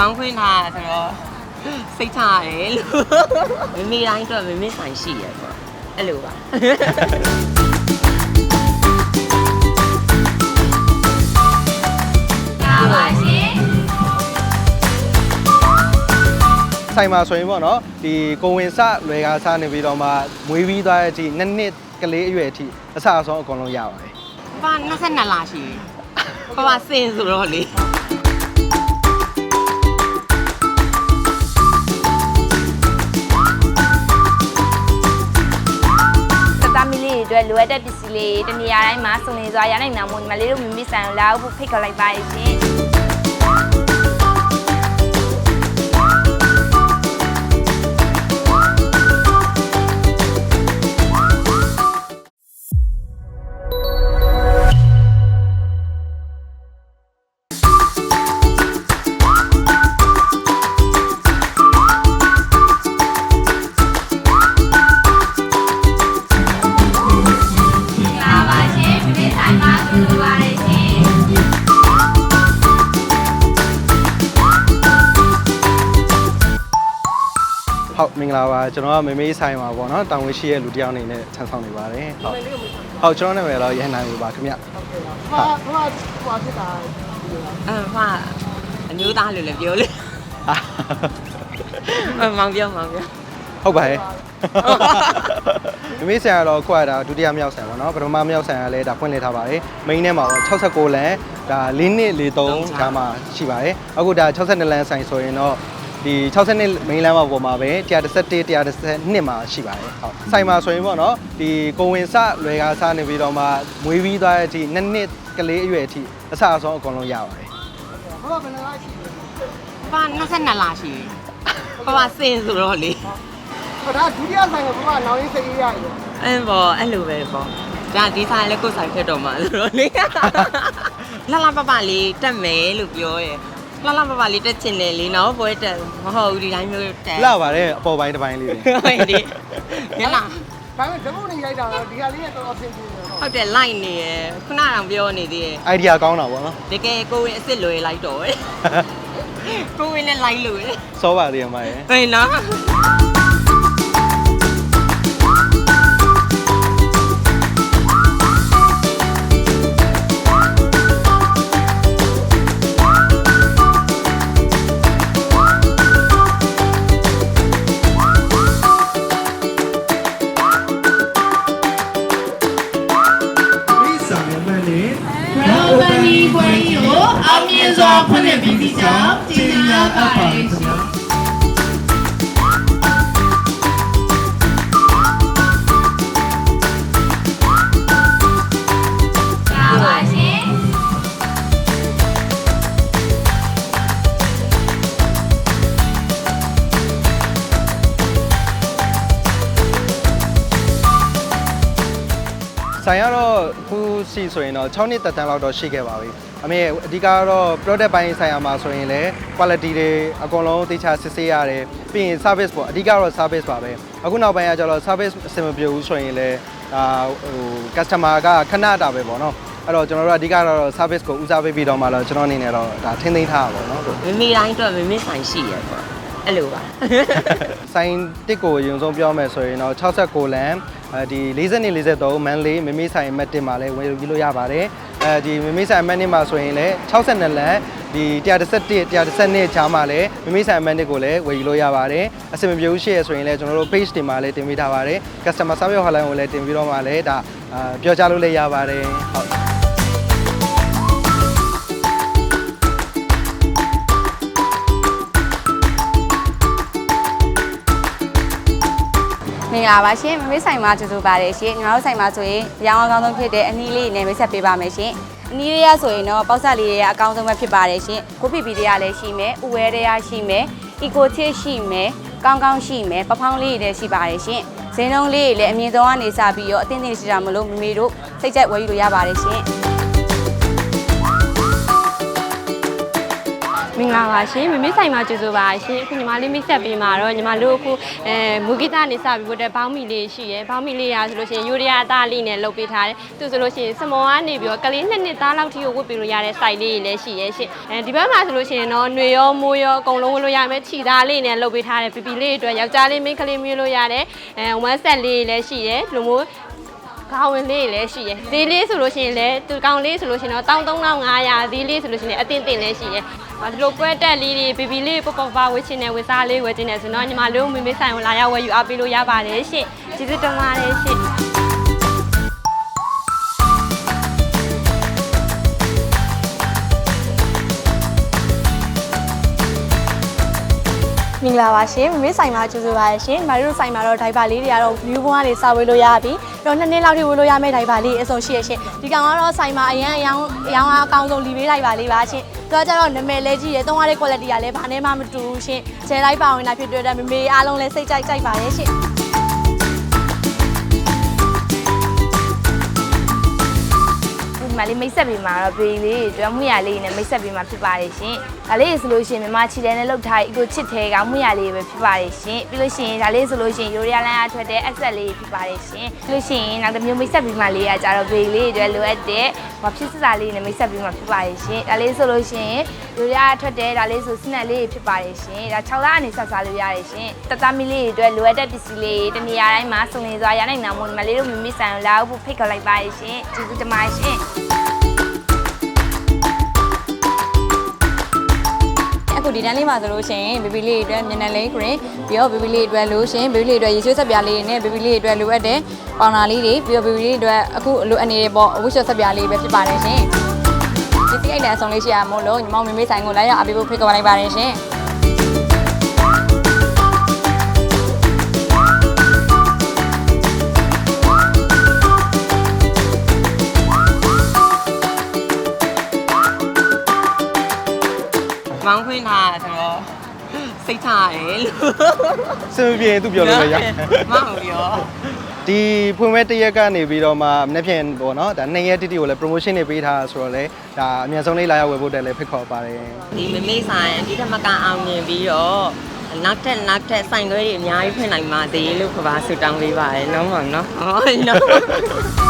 ပေါင်းခွင့်ထားတာဆိုတော့စိတ်ချရတယ်လို့မမေတိုင်းအတွက်မမေဆိုင်ရှိရပေါ့အဲ့လိုပါဆိုင်မှာဆိုရင်ပေါ့နော်ဒီကိုဝင်စလွယ်ကားစားနေပြီးတော့မှမွေးပြီးသွားတဲ့အထိနှစ်နှစ်ကလေးအရွယ်အထိအဆအဆုံးအကုန်လုံးရပါတယ်ဘာ22လရှိတယ်ဘာစင်ဆိုတော့လေ တတမီလေးတွေအတွက်လိုအပ်တဲ့ပစ္စည်းလေးတနေရာတိုင်းမှာစုံလင်စွာရနိုင်မှာမို့ညီမလေးတို့မိမိဆိုင်ကိုလာဖို့ဖိတ်ခေါ်လိုက်ပါရှင် မင်္ဂလာပါကျွန်တော်ကမေမေးဆိုင်မှာပေါ့နော်တာဝန်ရှိတဲ့လူတစ်ယောက်အနေနဲ့ဆန်းဆောင်နေပါတယ်ဟုတ်ဟုတ်ကျွန်တော်နာမည်တော့ရဟန်နိုင်ပါခင်ဗျဟာဟာဟွာဖြစ်တာအဲ့ဟာအမျိုးသားလို့လည်းပြောလေဟာအမောင်ပြောမောင်ပြောဟုတ်ပါတယ်မေမေးဆိုင်ကတော့ခွာတာဒုတိယမြောက်ဆိုင်ပေါ့နော်ပထမမြောက်ဆိုင်ကလည်းဒါဖွင့်လှစ်ထားပါတယ်မိန်းထဲမှာတော့69လမ်းဒါ၄နှစ်၄3ဒါမှရှိပါတယ်အခုဒါ62လမ်းဆိုင်ဆိုရင်တော့ ဒီ62မိန်းလမ်းမှာပေါ်မှာပဲ131 132မှာရှိပါတယ်ဟုတ်ဆိုင်မှာဆိုရင်ပေါ့နော်ဒီကိုဝင်စလွယ်ကားစားနေပြီးတော့မှမွေးပြီးသွားတဲ့အထိနှစ်နှစ်ကလေးအရွယ်အထိအဆအဆုံးအကုန်လုံးရပါတယ်ဘာဘယ်နှလားရှိလဲဘာ22လရှိတယ်ဘာစင်ဆိုတော့လေဟောဒါဒုတိယဆိုင်ကဘာနောင်ရေးစိတ်ရရတယ်အဲ့ဘောအဲ့လိုပဲပေါ့ဒါဒီဆိုင်လည်းကိုယ်ဆိုင်ဖြစ်တော့မှာဆိုတော့လေလှလှပပလေးတက်မယ်လို့ပြောရယ် လှလှပပလေးတက်ချင်တယ်လေနော်ပွဲတက်မဟုတ်ဘူးဒီတိုင်းမျိုးတက်လှပါတယ်အပေါ်ပိုင်းတစ်ပိုင်းလေးတွေဟုတ်တယ်ညလာဒါပေမဲ့ဓမ္မနေရိုက်တာတော့ဒီဟာလေးကတော်တော်ဆင်ပြေတယ်နော်ဟုတ်တယ်လိုက်နေရယ်ခုနကတော့ပြောနေသေးတယ်အိုင်ဒီယာကောင်းတာပေါ့နော်တကယ်ကိုဝင်အစ်စ်လွယ်လိုက်တော့ရယ်ကိုဝင်လည်းလိုက်လို့ရယ်စောပါသေးရမရဲ့ဟဲ့နော် စွာဖွင့်လှစ်ပြီးစီကြောင်းကျေးဇူးများပါတယ် ဆိုင်ကတော့ခုစီဆိုရင်တော့6နှစ်တက်တန်းလောက်တော့ရှိခဲ့ပါပြီအမေအဓိကကတော့ product ပိုင်းဆိုင်ရာမှာဆိုရင်လည်း quality တွေအကုန်လုံးသိချာစစ်ဆေးရတယ်ပြီးရင် service ပေါ့အဓိကတော့ service ပါပဲအခုနောက်ပိုင်းကကျတော့ service အဆင်မပြေဘူးဆိုရင်လည်းအာဟို customer ကခဏတာပဲပေါ့နော်အဲ့တော့ကျွန်တော်တို့အဓိကတော့ service ကိုဦးစားပေးပြီးတော့မှတော့ကျွန်တော်အနေနဲ့တော့ဒါထင်းသိမ်းထားတာပေါ့နော်မမေတိုင်းအတွက်မမေဆိုင်ရှိရယ်ပေါ့အဲ့လိုပါဆိုင်တစ်ကိုအရင်ဆုံးပြောမယ်ဆိုရင်တော့69လမ်း အဲဒီ40နေ43မန်လေးမမေးဆိုင်အမှတ်1မှာလည်းဝင်ယူလို့ရပါတယ်အဲဒီမမေးဆိုင်အမှတ်1မှာဆိုရင်လည်း62လမ်းဒီ131 132ချားမှာလည်းမမေးဆိုင်အမှတ်1ကိုလည်းဝယ်ယူလို့ရပါတယ်အဆင်မပြေဘူးရှိရဆိုရင်လည်းကျွန်တော်တို့ page တင်မှာလည်းတင်ပေးထားပါတယ် customer service hotline ကိုလည်းတင်ပြီးတော့မှလည်းဒါအာပြောကြားလို့လည်းရပါတယ်ဟုတ် င်္ဂလာပါရှင်မမေးဆိုင်မှာကြိုဆိုပါတယ်ရှင်ညီမတို့ဆိုင်မှာဆိုရင်ရောင်းအကောင်းဆုံးဖြစ်တဲ့အနီးလေးနဲ့မိတ်ဆက်ပေးပါမယ်ရှင်အနီးလေးရဆိုရင်တော့ပေါက်ဆက်လေးတွေကအကောင်းဆုံးပဲဖြစ်ပါတယ်ရှင်ကိုပီပီတွေကလည်းရှိမယ်ဥဝဲတွေကရှိမယ်အီကိုချစ်ရှိမယ်ကောင်းကောင်းရှိမယ်ပဖောင်းလေးတွေလည်းရှိပါတယ်ရှင်ဈေးနှုန်းလေးတွေလည်းအမြင့်ဆုံးကနေစပြီးတော့အသင့်အင့်ရှိတာမလို့မမေတို့စိတ်ကြိုက်ဝယ်ယူလို့ရပါတယ်ရှင် မမင်္ဂလာပါရှင်မမေဆိုင်မှာကျေးဇူးပါရှင်အခုညီမလေးမိတ်ဆက်ပေးမှာတော့ညီမတို့အခုအဲမူဂီတာနေစပြီးဖို့တဲ့ဘောင်းမီလေးရှိရယ်ဘောင်းမီလေးရာဆိုလို့ရှိရင်ယူရီးယားအသားလေးနဲ့လုပ်ပေးထားတယ်သူဆိုလို့ရှိရင်စမောကနေပြီးတော့ကလေးနှစ်နှစ်သားလောက်ထိကိုဝတ်ပေးလို့ရတဲ့ site လေးတွေလည်းရှိရယ်ရှင်အဲဒီဘက်မှာဆိုလို့ရှိရင်တော့ຫນွေရောမိုးရောအကုန်လုံးဝတ်လို့ရမယ်ခြိသားလေးနဲ့လုပ်ပေးထားတယ်ပီပီလေးတွေအတွက်ယောက်ျားလေးမိန်းကလေးမျိုးလို့ရတယ်အဲဝမ်းဆက်လေးလည်းရှိရယ်လူမျိုး ကောင်းဝင်လေးလည်းရှိရယ်ဈေးလေးဆိုလို့ရှိရင်လည်းသူကောင်းလေးဆိုလို့ရှိရင်တော့13500ဈေးလေးဆိုလို့ရှိရင်အတင်းတင်းလည်းရှိရယ်။ဒီလိုပွဲတက်လေးတွေဘီဘီလေးပပပါဝစ်ချင်တဲ့ဝစ်စားလေးဝယ်ချင်တဲ့ဆိုတော့ညီမတို့မိမိဆိုင်ကိုလာရောက်ဝယ်ယူအားပေးလို့ရပါတယ်ရှင့်။ကျေးဇူးတင်ပါတယ်ရှင့်။ မင်္ဂလာပါရှင်မမေဆိုင်မှာကျေးဇူးပါရှင်။မာရီတို့ဆိုင်မှာတော့ဒိုင်ဘာလေးတွေကတော့ view ဘုံကနေစာဝေးလို့ရပြီ။ပြီးတော့နှစ်နှစ်လောက်ထိဝေးလို့ရမယ့်ဒိုင်ဘာလေးအစုံရှိရရှင်။ဒီကောင်ကတော့ဆိုင်မှာအရန်အယောင်အယောင်အကောင်းဆုံးလီဘေးဒိုင်ဘာလေးပါရှင်။သူကကြတော့နာမည်လေးကြီးရယ်သုံးရတဲ့ quality ကလည်းဘာနဲ့မှမတူဘူးရှင်။ချဲလိုက်ပါဝင်လာဖြစ်တဲ့မမေအားလုံးလည်းစိတ်ကြိုက်ကြိုက်ပါရဲ့ရှင်။ဒီမှာလေးမိတ်ဆက်ပေးမှာတော့ပြည်လေးတွေတွေ့မှုရလေးနဲ့မိတ်ဆက်ပေးမှာဖြစ်ပါတယ်ရှင်။ ဒါလေးဆိုလို့ရှိရင်မြန်မာချီတဲနဲ့လောက်ထားအီကိုချစ်သေးကမှုရလေးပဲဖြစ်ပါတယ်ရှင်။ပြီးလို့ရှိရင်ဒါလေးဆိုလို့ရှိရင်ယူရီးယားလန်အားထွက်တဲ့ access လေးဖြစ်ပါတယ်ရှင်။ပြီးလို့ရှိရင်နောက်တစ်မျိုးမိတ်ဆက်ပေးမှာလေးကကြတော့ပြည်လေးတွေလိုအပ်တဲ့ဘာဖြစ်စစ်စာလေးနဲ့မိတ်ဆက်ပေးမှာဖြစ်ပါတယ်ရှင်။ဒါလေးဆိုလို့ရှိရင်ယူရီးယားထွက်တဲ့ဒါလေးဆိုစနက်လေးဖြစ်ပါတယ်ရှင်။ဒါ6လအနေဆက်စားလို့ရတယ်ရှင်။တသားမီလေးတွေအတွက်လိုအပ်တဲ့ပစ္စည်းလေးတနေရာတိုင်းမှာစုံလင်စွာရနိုင်တာမို့ဒီမလေးတို့မိမိဆိုင်ကိုလာဖို့ဖိတ်ခေါ်လိုက်ပါတယ်ရှင်။ကျေးဇူးတင်ပါတယ်ရှင်။ ခုဒီတန်းလေးမှာဆိုလို့ရှိရင်ဘေဘီလေးတွေအတွက်မျက်နှာလေး green ပြီးတော့ဘေဘီလေးတွေအတွက်လို့ရှိရင်ဘေဘီလေးတွေအတွက်ရေချိုးဆက်ပြားလေးတွေနဲ့ဘေဘီလေးတွေအတွက်လိုအပ်တဲ့ပေါင်နာလေးတွေပြီးတော့ဘေဘီလေးတွေအတွက်အခုလိုအပ်နေတဲ့ပေါ့ဝှရှော့ဆက်ပြားလေးပဲဖြစ်ပါတယ်ရှင်ဒီစီအိတ်တန်အဆောင်လေးရှိရမို့လို့ညီမမေမေဆိုင်ကိုလာရောက်အပေးဖို့ဖိတ်ခေါ်လိုက်ပါတယ်ရှင် မောင်းခွင်းထားဆိုတော့စိတ်ထားတယ်လို့စင်မပြေရင်သူပြောလို့လည်းရမဟုတ်ရောဒီဖွင့်ပွဲတစ်ရက်ကနေပြီးတော့မှမနေ့ဖြန်ပေါ့နော်ဒါနှစ်ရက်တိတိကိုလည်း promotion တွေပေးထားတာဆိုတော့လေဒါအမြန်ဆုံးလေးလာရောက်ဝယ်ဖို့တက်လည်းဖိတ်ခေါ်ပါတယ်ဒီမမေဆိုင်ဒီထက်မကအောင်မြင်ပြီးတော့နောက်ထပ်နောက်ထပ်ဆိုင်ခွဲတွေအများကြီးဖွင့်နိုင်ပါသေးလို့ခဘာဆူတောင်းပေးပါတယ်နော်မောင်နော်ဟုတ်နော်